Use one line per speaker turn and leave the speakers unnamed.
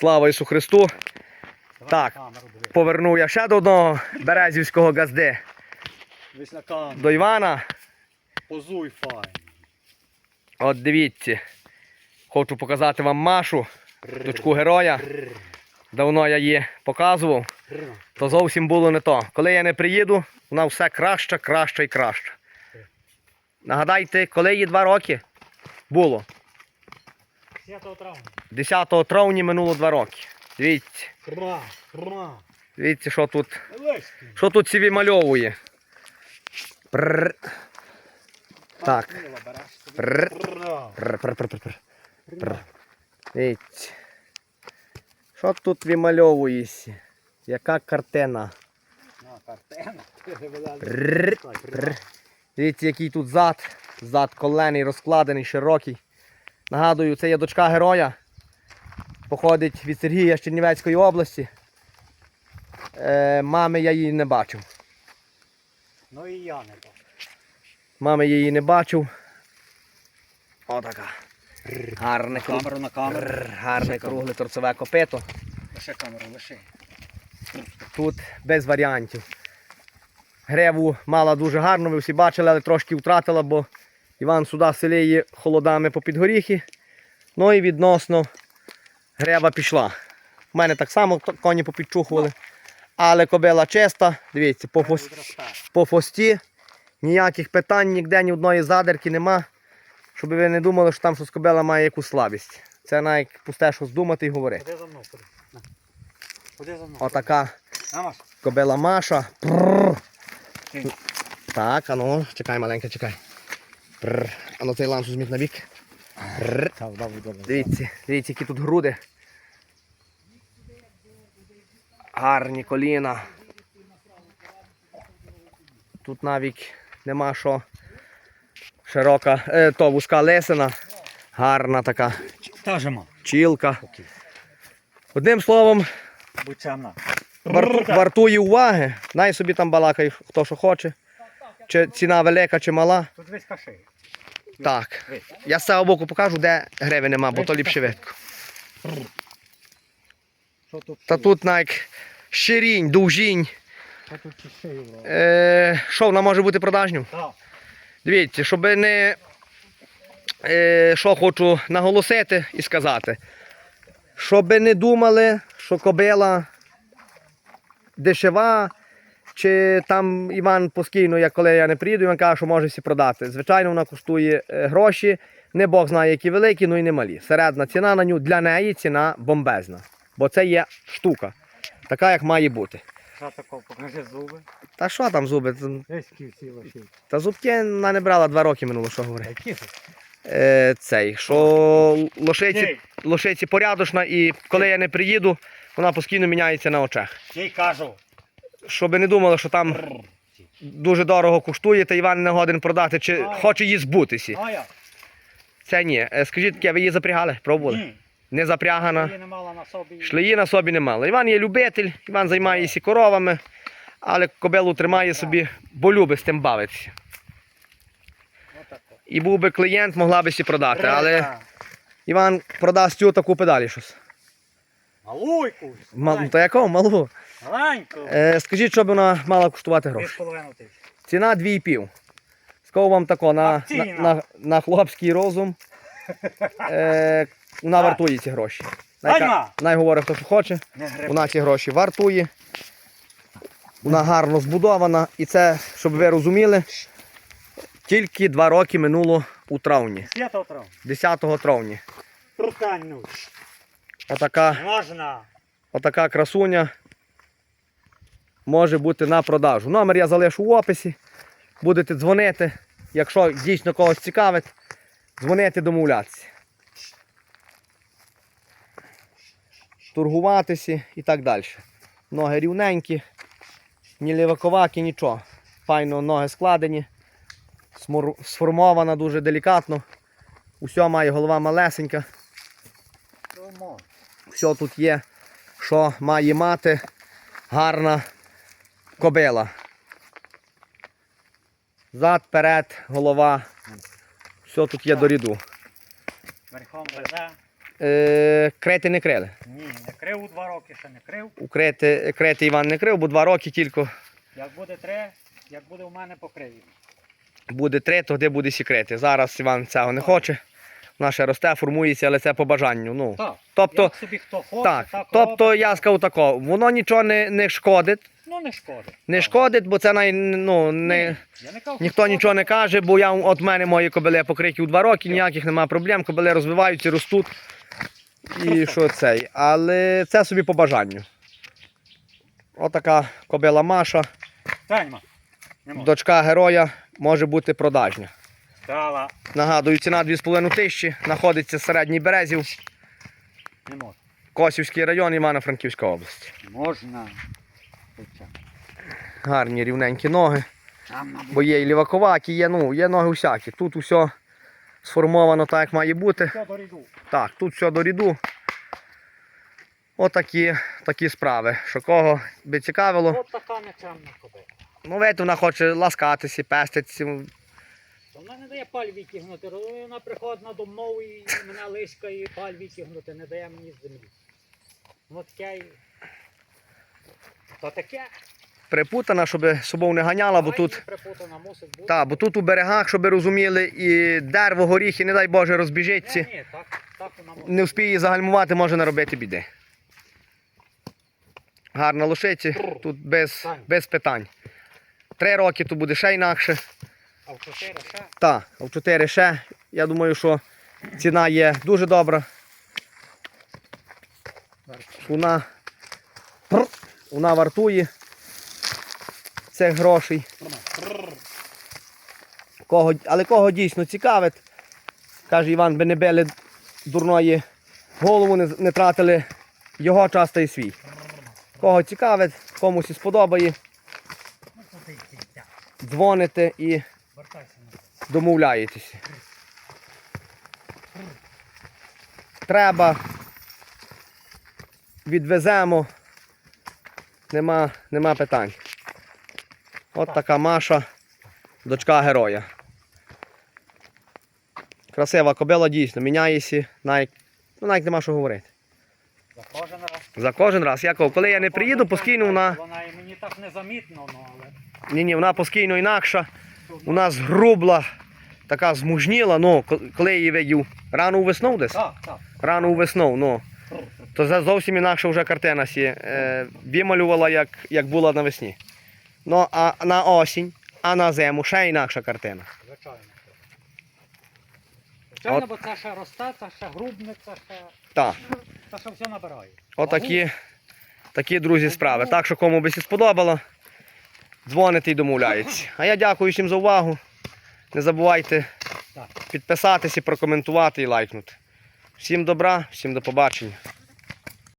Слава Ісу Христу! Так, повернув я ще до одного березівського газди. До Івана.
Позуй файн.
От дивіться. Хочу показати вам Машу, дочку героя. Давно я її показував. То зовсім було не то. Коли я не приїду, вона все краще, краще і краще. Нагадайте, коли їй два роки було.
10 травня.
10 травня минуло два роки. Дивіться,
Кра, кра.
дивіться, що тут, що тут собі мальовує. Прррр. Так.
Мило береш собі.
Прррр. Прррр, прррр, прррр, прррр. Прррр. Дивіться. Що тут вимальовується? Яка картина? Дивіться, який тут зад. Зад колений, розкладений, широкий. Нагадую, це є дочка героя. Походить від Сергія з Чернівецької області. Е, мами я її не бачив.
Ну і я не то.
Мами я її не бачив. Отака. Гарне, кру-
Камеру на камеру.
Гарне кругле торцеве копито.
Лише камеру, лише.
Тут без варіантів. Греву мала дуже гарно, ви всі бачили, але трошки втратила, бо Іван сюди селі її холодами попід горіхи. Ну і відносно грева пішла. У мене так само коні попідчухували. Але кобила чиста, дивіться, по, фос, по фості ніяких питань, ніде ні одної задерки нема. Щоб ви не думали, що там щось кобила має якусь слабість. Це навіть пусте щось думати і говорити.
Ходи за мною, ходи. На. Ходи за мною.
Отака кобила Маша. Прррр. Так, ану, чекай, маленька, чекай. Прррр. Ану цей ланцюг зміть на бік. Дивіться, дивіться, які тут груди. Гарні коліна. Тут навіть нема що. Широка, е, то вузька лесина. Гарна така
Та же,
чілка. Одним словом, вартує уваги. Най собі там балакай, хто що хоче. Чи ціна велика, чи мала.
Тут весь кашей.
Так. Я з цього боку покажу, де гриви нема, бо то ліпше видко.
Що тут?
Та тут навіть щирінь, довжінь.
Що тут ще?
Е, що вона може бути продажню?
Так.
Дивіться, щоб не. Е, що хочу наголосити і сказати. Щоб не думали, що кобила дешева, чи там Іван постійно, як коли я не приїду, він каже, що може всі продати. Звичайно, вона коштує е, гроші. Не Бог знає, які великі, ну і не малі. Середна ціна на нього для неї ціна бомбезна. Бо це є штука, така, як має бути.
Що таке? Покажи зуби.
Та що там зуби? Та зубки вона не брала два роки минуло, що говорити.
Які?
Е, цей, що лошиці, лошиці порядочна і коли я не приїду, вона постійно міняється на очах.
їй кажу.
Щоб не думали, що там дуже дорого коштує, та Іван не годен продати, чи хоче її збутися. Це ні. Е, Скажіть таке, ви її запрягали? Пробували?
Ні.
Не запрягана.
Її не мала на собі.
Шлеї на собі не мала. Іван є любитель, Іван займається коровами, але кобилу тримає собі, бо любить з тим бавитися. І був би клієнт, могла би сі продати, але Іван продасть цю таку педалі щось.
Малуйку.
Мал, то якого малу?
Маленьку.
Е, скажіть, що б вона мала коштувати гроші.
половиною тисячі.
Ціна 2,5. Скажу вам тако, на, на,
Акційна.
на, на хлопський розум. Е, вона вартує ці гроші.
Ганьма!
Най говорить, хто що хоче.
Не гриб.
Вона ці гроші вартує. Вона гарно збудована. І це, щоб ви розуміли, тільки два роки минуло у травні.
Свято трав.
10 травня.
Руканю.
Отака,
Можна.
отака красуня може бути на продажу. Номер я залишу в описі. Будете дзвонити. Якщо дійсно когось цікавить, дзвонити, домовлятися. Торгуватися і так далі. Ноги рівненькі, ні ліваковакі, нічого. Файно ноги складені, сформована дуже делікатно. Усе має голова малесенька. Все тут є, що має мати гарна кобила. Зад, перед, голова. Все тут є до ряду.
Верхом везе.
Е, крети не крили.
Ні, не крив у два роки, ще не крив.
У крети Іван не крив, бо два роки тільки
Як буде три, як буде у мене покрив.
буде три, то де буде секрети. Зараз Іван цього не хоче. Вона ще росте, формується, але це по бажанню. Ну,
Так.
тобто,
як собі хто хоче,
так,
так,
тобто
робить.
я сказав тако, воно нічого не, не шкодить.
Ну не шкода.
Не
Так.
шкодить, бо це най, ну, не,
Я не кажу,
ніхто
що
нічого не каже, бо я от мене мої кобили покриті у два роки, ніяких немає проблем, кобили розвиваються, ростуть. І що цей. Але це собі по бажанню. Отака кобила Маша. Дочка героя, може бути продажня.
Стала.
Нагадую, ціна 2,5 тисячі, знаходиться в середній березів,
Не можу.
Косівський район, Івано-Франківська область.
Можна.
Гарні рівненькі ноги.
Там,
Бо є і ліваковакі, є, ну, є ноги всякі. Тут усе сформовано так, як має бути.
все доріду.
Так, тут все до ріду. Отакі такі справи. Що кого би цікавило.
От така нечемна кобила.
Ну, видите, вона хоче ласкатися, пеститися.
Вона не дає паль витягнути. Вона приходить на домов і мене лишкає і паль витягнути, не дає мені з землі. Ну таке і... То таке.
Припутана, щоб собою не ганяла, бо тут.
припутана мусить бути.
Та, бо тут у берегах, щоб розуміли, і дерево, горіхи, не дай Боже,
Ні,
розбіжиться.
ні, так, так вона може.
Не вспіє загальмувати, може наробити біди. Гарна лошиці, тут без, без питань. Три роки то буде ще інакше. Так, в 4 ще. Я думаю, що ціна є дуже добра. Вона, вона вартує цих грошей. Кого, але кого дійсно цікавить, каже Іван, би не били дурної голову, не, не тратили його час та й свій. Кого цікавить, комусь і сподобає, дзвоните і
на
домовляєтеся. Треба. Відвеземо. Нема, нема питань. От така Маша, дочка героя. Красива кобила дійсно, міняється, навіть, ну, навіть нема що говорити.
За кожен раз.
За кожен раз. Я кажу, коли я не приїду, постійно вона.
Вона і мені так незамітно, ну, але...
Ні, ні, вона постійно інакша. У нас грубла, така змужніла, ну, ко- коли я її видів рано у весну десь.
Так, так.
Рано у весну, ну. То це зовсім інакша вже картина сі. Е, вималювала, як, як була навесні. Ну, а на осінь, а на зиму ще інакша картина.
Звичайно. Звичайно,
От.
бо це ще росте, це ще грубне, це ще,
Так,
це ще все набирає.
отакі такі, друзі, справи. Так що кому би сподобало, дзвоните і домовляється. А я дякую всім за увагу. Не забувайте підписатися, прокоментувати і лайкнути. Всім добра, всім до побачення.